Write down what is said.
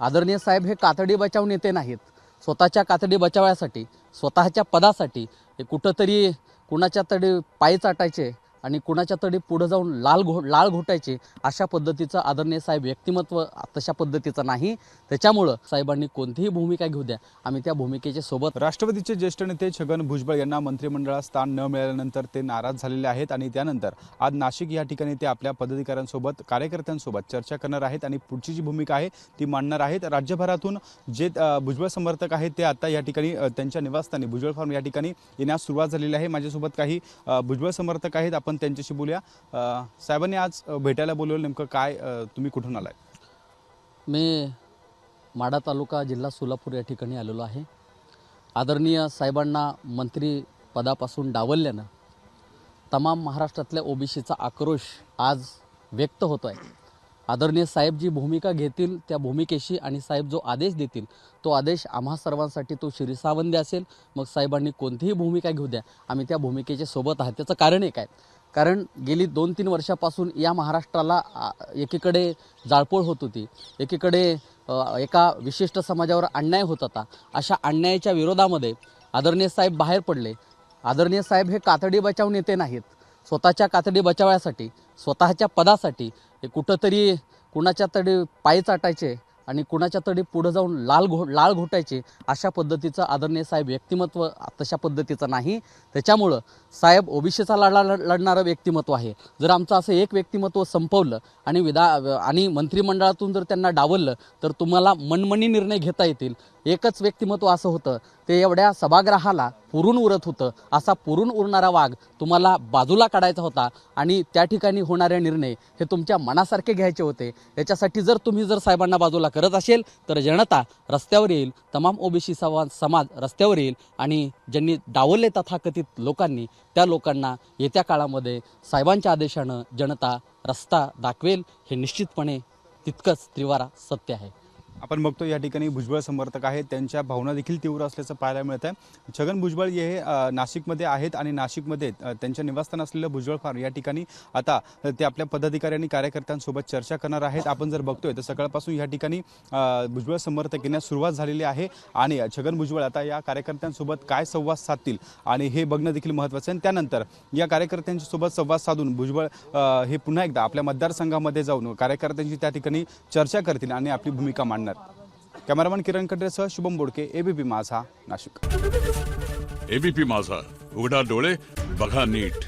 आदरणीय साहेब हे कातडी बचाव नेते नाहीत. स्वतःच्या कातडी बचावासाठी स्वतःच्या पदासाठी हे कुठंतरी कुणाच्या तरी पायी चाटायचे आणि कुणाच्या तरी पुढं जाऊन लाल घो लाळ घोटायचे अशा पद्धतीचं आदरणीय साहेब व्यक्तिमत्व तशा पद्धतीचं नाही. त्याच्यामुळं साहेबांनी कोणतीही भूमिका घेऊ द्या. आम्ही त्या भूमिकेच्या सोबत राष्ट्रवादीचे ज्येष्ठ नेते छगन भुजबळ यांना मंत्रिमंडळात स्थान न मिळाल्यानंतर ते नाराज झालेले आहेत आणि त्यानंतर आज नाशिक या ठिकाणी ते आपल्या पदाधिकाऱ्यांसोबत कार्यकर्त्यांसोबत चर्चा करणार आहेत आणि पुढची जी भूमिका आहे ती मांडणार आहेत. राज्यभरातून जे भुजबळ समर्थक आहेत ते आता या ठिकाणी त्यांच्या निवासस्थानी भुजबळ फार्म या ठिकाणी येण्यास सुरुवात झालेली आहे. माझ्यासोबत काही भुजबळ समर्थक आहेत. आपण त्यांच्याशी बोलूया. साहेबांनी आज भेटायला बोलवलं नेमकं काय तुम्ही कुठून आलाय? मी माडा तालुका जिल्हा सोलापूर या ठिकाणी आलेलो आहे. आदरणीय साहेबांना मंत्री पदापासून डावलल्यानं तमाम महाराष्ट्रातल्या ओबीसीचा आक्रोश आज व्यक्त होतो आहे आदरणीय साहेब जी भूमिका घेतील त्या भूमिकेशी आणि साहेब जो आदेश देतील तो आदेश आम्हा सर्वांसाठी तो शिरीसावंदी असेल. मग साहेबांनी कोणतीही भूमिका घेऊ द्या. आम्ही त्या भूमिकेच्या सोबत आहात. त्याचं कारण एक आहे. कारण गेली दोन तीन वर्षापासून या महाराष्ट्राला एकीकडे जाळपोळ होत होती एकीकडे एका विशिष्ट समाजावर अन्याय होत होता. अशा अन्यायाच्या विरोधामध्ये आदरणीय साहेब बाहेर पडले. आदरणीय साहेब हे कातडी बचाव नेते नाहीत. स्वतःच्या कातडी बचावासाठी स्वतःच्या पदासाठी हे कुठंतरी कुणाच्या तरी पाय चाटायचे आणि कुणाच्या तरी पुढं जाऊन लाल घो लाळ घोटायचे अशा पद्धतीचं आदरणीय साहेब व्यक्तिमत्व तशा पद्धतीचं नाही. त्याच्यामुळं साहेब ओबीसीचा लढा लढणारं व्यक्तिमत्व आहे. जर आमचं असं एक व्यक्तिमत्व संपवलं आणि विधा आणि मंत्रिमंडळातून जर त्यांना डावललं तर तुम्हाला मनमनी निर्णय घेता येतील. एकच व्यक्तिमत्व असं होतं ते एवढ्या सभागृहाला पुरून उरत होतं. असा पुरून उरणारा वाघ तुम्हाला बाजूला काढायचा होता आणि त्या ठिकाणी होणारे निर्णय हे तुमच्या मनासारखे घ्यायचे होते. याच्यासाठी जर तुम्ही जर साहेबांना बाजूला करत असेल तर जनता रस्त्यावर येईल. तमाम ओबीसी समाज समाज रस्त्यावर येईल आणि ज्यांनी डावलले तथाकथित लोकांनी त्या लोकांना येत्या काळामध्ये साहेबांच्या आदेशानं जनता रस्ता दाखवेल हे निश्चितपणे तितकंच त्रिवारा सत्य आहे. आपण बघतो या ठिकाणी भुजबळ समर्थक आहेत. त्यांच्या भावना देखील तीव्र असल्याचं पाहायला मिळत आहे छगन भुजबळ हे नाशिकमध्ये आहेत आणि नाशिकमध्ये त्यांच्या निवासस्थान असलेलं भुजबळ फार्म या ठिकाणी आता ते आपल्या पदाधिकारी आणि कार्यकर्त्यांसोबत चर्चा करणार आहेत. आपण जर बघतोय तर सकाळपासून या ठिकाणी भुजबळ समर्थक येण्यास सुरुवात झालेली आहे आणि छगन भुजबळ आता या कार्यकर्त्यांसोबत काय संवाद साधतील आणि हे बघणं देखील महत्त्वाचं आहे. आणि त्यानंतर या कार्यकर्त्यांच्या सोबत संवाद साधून भुजबळ हे पुन्हा एकदा आपल्या मतदारसंघामध्ये जाऊन कार्यकर्त्यांची त्या ठिकाणी चर्चा करतील आणि आपली भूमिका मांडणार कॅमेरामन किरण कटरेसह शुभम बोडके एबीपी माझा नाशिक. एबीपी माझा. उघडा डोळे बघा नीट.